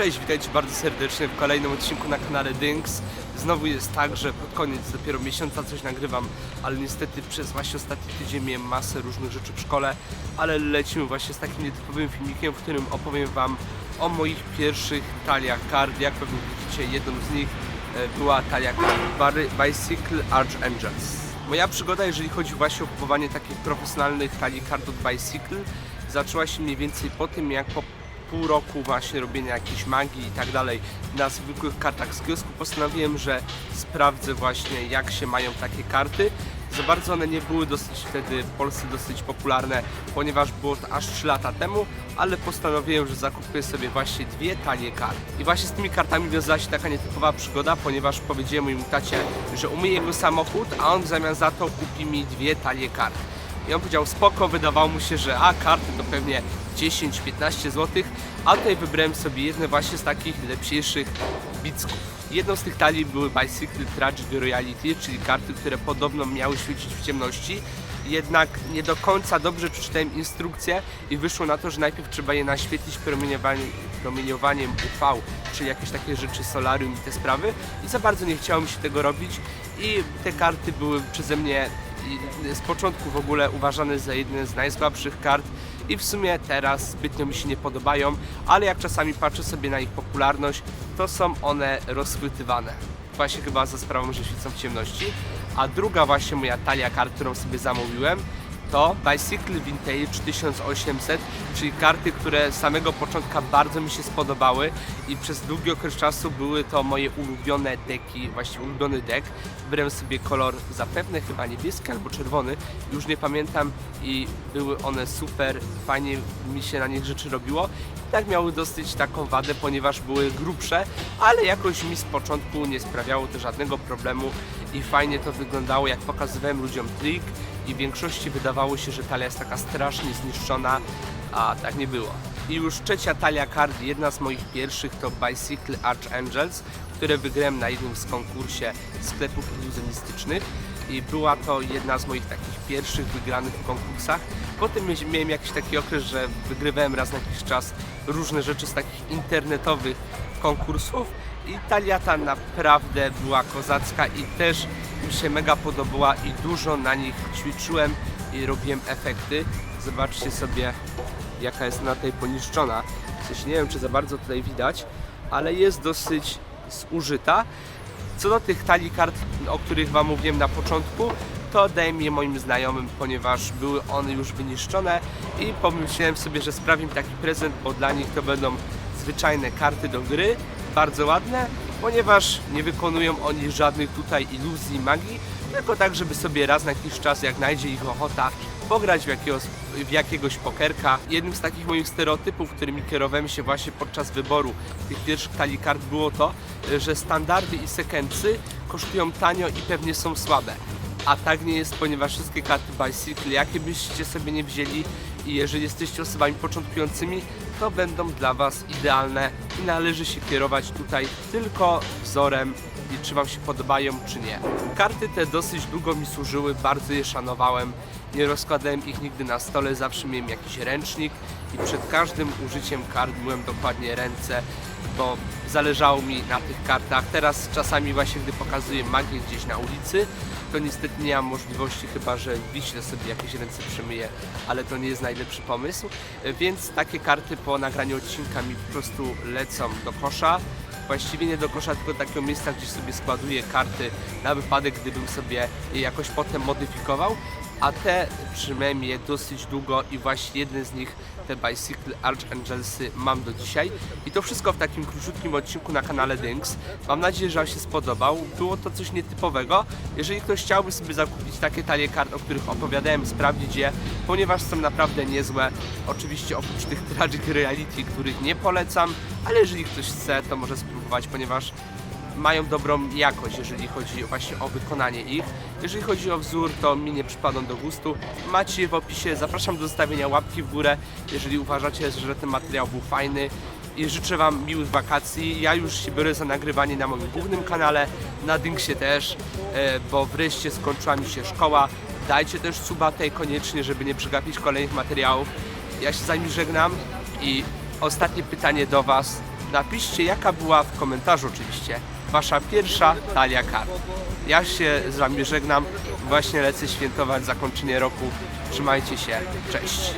Cześć, witajcie bardzo serdecznie w kolejnym odcinku na kanale Dynks. Znowu jest tak, że pod koniec dopiero miesiąca coś nagrywam, ale niestety przez właśnie ostatni tydzień miałem masę różnych rzeczy w szkole, ale lecimy właśnie z takim nietypowym filmikiem, w którym opowiem Wam o moich pierwszych taliach kart. Jak pewnie widzicie, jedną z nich e, była talia kart Bicycle Archangels. Moja przygoda, jeżeli chodzi właśnie o kupowanie takich profesjonalnych talii kart od Bicycle, zaczęła się mniej więcej po tym, jak po pół roku właśnie robienia jakiejś magii i tak dalej na zwykłych kartach z kiosku postanowiłem, że sprawdzę właśnie jak się mają takie karty. Za bardzo one nie były dosyć wtedy w Polsce dosyć popularne, ponieważ było to aż 3 lata temu, ale postanowiłem, że zakupię sobie właśnie dwie tanie karty. I właśnie z tymi kartami wiązała się taka nietypowa przygoda, ponieważ powiedziałem mojemu tacie, że umyję jego samochód, a on w zamian za to kupi mi dwie tanie karty. I on powiedział spoko, wydawało mu się, że a karty to pewnie 10-15 zł, a tutaj wybrałem sobie jedne właśnie z takich lepszych bicków. Jedną z tych talii były Bicycle Tragedy Reality, czyli karty, które podobno miały świecić w ciemności. Jednak nie do końca dobrze przeczytałem instrukcję i wyszło na to, że najpierw trzeba je naświetlić promieniowaniem, promieniowaniem UV, czyli jakieś takie rzeczy solarium i te sprawy. I za bardzo nie chciało mi się tego robić i te karty były przeze mnie z początku w ogóle uważane za jedne z najsłabszych kart i w sumie teraz zbytnio mi się nie podobają, ale jak czasami patrzę sobie na ich popularność, to są one rozchwytywane. Właśnie chyba za sprawą, że świecą w ciemności. A druga właśnie moja talia którą sobie zamówiłem, to Bicycle Vintage 1800, czyli karty, które z samego początku bardzo mi się spodobały i przez długi okres czasu były to moje ulubione deki, właśnie ulubiony dek. Wybrałem sobie kolor zapewne chyba niebieski albo czerwony, już nie pamiętam i były one super, fajnie mi się na nich rzeczy robiło. Tak miały dosyć taką wadę, ponieważ były grubsze, ale jakoś mi z początku nie sprawiało to żadnego problemu i fajnie to wyglądało, jak pokazywałem ludziom trik i większości wydawało się, że talia jest taka strasznie zniszczona, a tak nie było. I już trzecia talia kart, jedna z moich pierwszych to Bicycle Archangels, które wygrałem na jednym z konkursie sklepów iluzjonistycznych i była to jedna z moich takich pierwszych wygranych w konkursach. Potem miałem jakiś taki okres, że wygrywałem raz na jakiś czas różne rzeczy z takich internetowych konkursów i talia ta naprawdę była kozacka i też mi się mega podobała i dużo na nich ćwiczyłem i robiłem efekty. Zobaczcie sobie jaka jest na tej poniszczona. W sensie nie wiem czy za bardzo tutaj widać, ale jest dosyć zużyta. Co do tych talii kart, o których Wam mówiłem na początku, to dałem je moim znajomym, ponieważ były one już wyniszczone i pomyślałem sobie, że sprawię taki prezent, bo dla nich to będą zwyczajne karty do gry, bardzo ładne, ponieważ nie wykonują oni żadnych tutaj iluzji magii, tylko tak, żeby sobie raz na jakiś czas, jak najdzie ich ochota, pograć w jakiegoś, w jakiegoś pokerka. Jednym z takich moich stereotypów, którymi kierowałem się właśnie podczas wyboru tych pierwszych talii kart było to, że standardy i sekency kosztują tanio i pewnie są słabe. A tak nie jest, ponieważ wszystkie karty Bicycle, jakie byście sobie nie wzięli i jeżeli jesteście osobami początkującymi, to będą dla Was idealne i należy się kierować tutaj tylko wzorem i czy Wam się podobają, czy nie. Karty te dosyć długo mi służyły, bardzo je szanowałem. Nie rozkładałem ich nigdy na stole, zawsze miałem jakiś ręcznik i przed każdym użyciem kart myłem dokładnie ręce, bo zależało mi na tych kartach. Teraz czasami właśnie, gdy pokazuję magię gdzieś na ulicy, to niestety nie mam możliwości, chyba że wiśle sobie jakieś ręce przymyję, ale to nie jest najlepszy pomysł. Więc takie karty po nagraniu odcinka mi po prostu lecą do kosza. Właściwie nie do kosza, tylko do takiego miejsca, gdzie sobie składuję karty na wypadek, gdybym sobie je jakoś potem modyfikował. A te trzymałem je dosyć długo i właśnie jeden z nich, te Bicycle Archangelsy, mam do dzisiaj. I to wszystko w takim króciutkim odcinku na kanale Dynks. Mam nadzieję, że Wam się spodobał. Było to coś nietypowego. Jeżeli ktoś chciałby sobie zakupić takie talie kart, o których opowiadałem, sprawdzić je, ponieważ są naprawdę niezłe. Oczywiście oprócz tych Tragic Reality, których nie polecam, ale jeżeli ktoś chce, to może spróbować, ponieważ mają dobrą jakość, jeżeli chodzi właśnie o wykonanie ich. Jeżeli chodzi o wzór, to mi nie przypadną do gustu. Macie w opisie. Zapraszam do zostawienia łapki w górę, jeżeli uważacie, że ten materiał był fajny. I życzę Wam miłych wakacji. Ja już się biorę za nagrywanie na moim głównym kanale, na Dynksie też, e, bo wreszcie skończyła mi się szkoła. Dajcie też suba tej koniecznie, żeby nie przegapić kolejnych materiałów. Ja się z Wami żegnam i ostatnie pytanie do Was. Napiszcie jaka była w komentarzu oczywiście wasza pierwsza talia kart. Ja się z wami żegnam, właśnie lecę świętować zakończenie roku. Trzymajcie się, cześć!